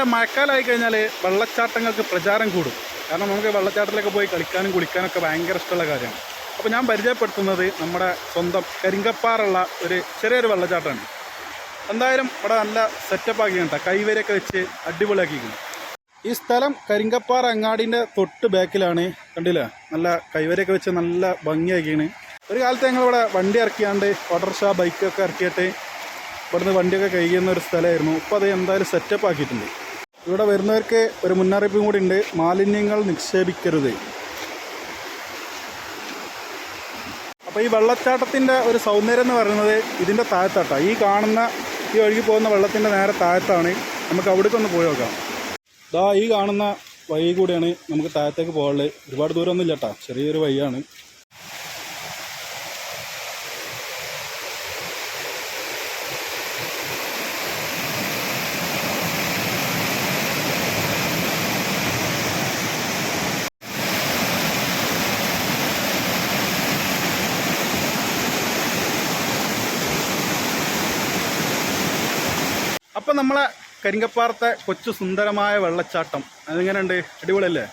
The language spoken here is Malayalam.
പറയാം മഴക്കാലമായി കഴിഞ്ഞാൽ വെള്ളച്ചാട്ടങ്ങൾക്ക് പ്രചാരം കൂടും. കാരണം നമുക്ക് വെള്ളച്ചാട്ടത്തിലൊക്കെ പോയി കളിക്കാനും കുളിക്കാനൊക്കെ ഭയങ്കര ഇഷ്ടമുള്ള കാര്യമാണ്. അപ്പോൾ ഞാൻ പരിചയപ്പെടുത്തുന്നത് നമ്മുടെ സ്വന്തം കരിങ്കപ്പാറുള്ള ഒരു ചെറിയൊരു വെള്ളച്ചാട്ടമാണ്. എന്തായാലും ഇവിടെ നല്ല സെറ്റപ്പ് ആക്കിയിട്ടുണ്ട് കൈവരൊക്കെ വെച്ച് അടിപൊളിയാക്കിയിരിക്കുന്നു ഈ സ്ഥലം കരിങ്കപ്പാറ അങ്ങാടിന്റെ തൊട്ട് ബാക്കിലാണ് കണ്ടില്ല? നല്ല കൈവരൊക്കെ വെച്ച് നല്ല ഭംഗിയാക്കിയാണ് ഒരു കാലത്ത് ഞങ്ങളിവിടെ വണ്ടി ഇറക്കിയാണ്ട് ഓട്ടോറിക്ഷ ബൈക്കൊക്കെ ഇറക്കിയിട്ട് ഇവിടുന്ന് വണ്ടിയൊക്കെ കഴിയുന്ന ഒരു സ്ഥലമായിരുന്നു. ഇപ്പോൾ അത് എന്തായാലും സെറ്റപ്പ് ആക്കിയിട്ടുണ്ട്. ഇവിടെ വരുന്നവർക്ക് ഒരു മുന്നറിയിപ്പും കൂടി ഉണ്ട്. മാലിന്യങ്ങൾ നിക്ഷേപിക്കരുത്. അപ്പോൾ ഈ വെള്ളച്ചാട്ടത്തിന്റെ ഒരു സൗന്ദര്യം എന്ന് പറയുന്നത് ഇതിന്റെ താഴത്താട്ടാണ് ഈ കാണുന്ന ഈ ഒഴുകി പോകുന്ന വെള്ളത്തിന്റെ നേരെ താഴത്താണ്. നമുക്ക് അവിടേക്ക് ഒന്ന് പോയി നോക്കാം. ദാ ഈ കാണുന്ന വഴി കൂടിയാണ് നമുക്ക് താഴത്തേക്ക് പോകാനുള്ളത്. ഒരുപാട് ദൂരമൊന്നും കേട്ടോ ചെറിയൊരു വഴിയാണ്. അപ്പം നമ്മളെ കരിങ്കപ്പാറത്തെ കൊച്ചു സുന്ദരമായ വെള്ളച്ചാട്ടം അതെങ്ങനെയുണ്ട് അടിപൊളിയല്ലേ?